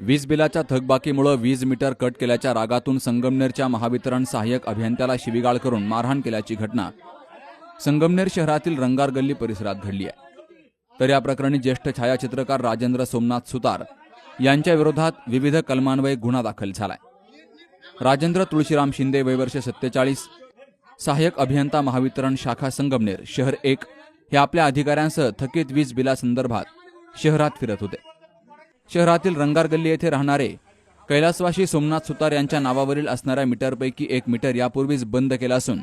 वीज बिलाच्या थकबाकीमुळे वीज मीटर कट केल्याच्या रागातून संगमनेरच्या महावितरण सहाय्यक अभियंत्याला शिवीगाळ करून मारहाण केल्याची घटना संगमनेर शहरातील रंगार गल्ली परिसरात घडली आहे. तर या प्रकरणी ज्येष्ठ छायाचित्रकार राजेंद्र सोमनाथ सुतार यांच्या विरोधात विविध कलमान्वये गुन्हा दाखल झालाय. राजेंद्र तुळशीराम शिंदे वयवर्ष सत्तेचाळीस सहाय्यक अभियंता महावितरण शाखा संगमनेर शहर एक हे आपल्या अधिकाऱ्यांसह थकीत वीज बिलासंदर्भात शहरात फिरत होते. शहरातील रंगार गल्ली येथे राहणारे कैलासवाशी सोमनाथ सुतार यांच्या नावावरील असणाऱ्या मीटरपैकी एक मीटर यापूर्वीच बंद केला असून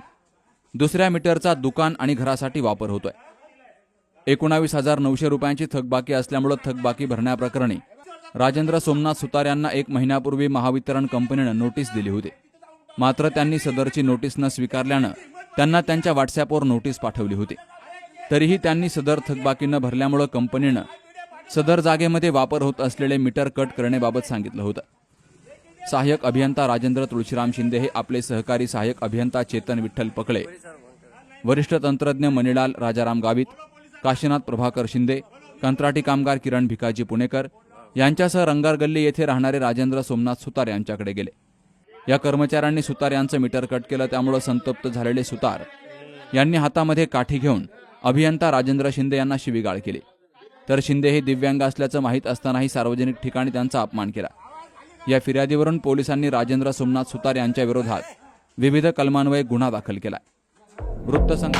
दुसऱ्या मीटरचा दुकान आणि घरासाठी वापर होतोय. एकोणावीस हजार नऊशे रुपयांची थकबाकी असल्यामुळे थकबाकी भरण्याप्रकरणी राजेंद्र सोमनाथ सुतार यांना एक महिन्यापूर्वी महावितरण कंपनीनं नोटीस दिली होती. मात्र त्यांनी सदरची नोटीस न स्वीकारल्यानं त्यांना त्यांच्या व्हॉट्सॲपवर नोटीस पाठवली होती. तरीही त्यांनी सदर थकबाकी न भरल्यामुळं कंपनीनं सदर जागेमध्ये वापर होत असलेले मीटर कट करण्याबाबत सांगितलं होतं. सहाय्यक अभियंता राजेंद्र तुळशीराम शिंदे हे आपले सहकारी सहाय्यक अभियंता चेतन विठ्ठल पकळे वरिष्ठ तंत्रज्ञ मणिलाल राजाराम गावित काशीनाथ प्रभाकर शिंदे कंत्राटी कामगार किरण भिकाजी पुणेकर यांच्यासह रंगार गल्ली येथे राहणारे राजेंद्र सोमनाथ सुतार यांच्याकडे गेले. या कर्मचाऱ्यांनी सुतार यांचं मीटर कट केलं त्यामुळे संतप्त झालेले सुतार यांनी हातामध्ये काठी घेऊन अभियंता राजेंद्र शिंदे यांना शिवीगाळ केली. तर शिंदे हे दिव्यांग असल्याचं माहीत असतानाही सार्वजनिक ठिकाणी त्यांचा अपमान केला. या फिर्यादीवरून पोलिसांनी राजेंद्र सोमनाथ सुतार यांच्या विरोधात विविध कलमान्वये गुन्हा दाखल केला. वृत्तसंघ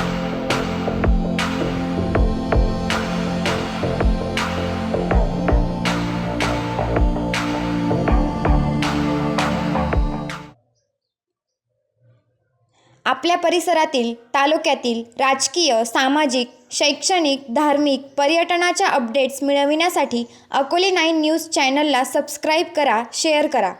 आपल्या परिसरातील तालुक्यातील राजकीय सामाजिक शैक्षणिक धार्मिक पर्यटनाच्या अपडेट्स मिळविण्यासाठी अकोले नाईन न्यूज चॅनलला सबस्क्राईब करा शेअर करा.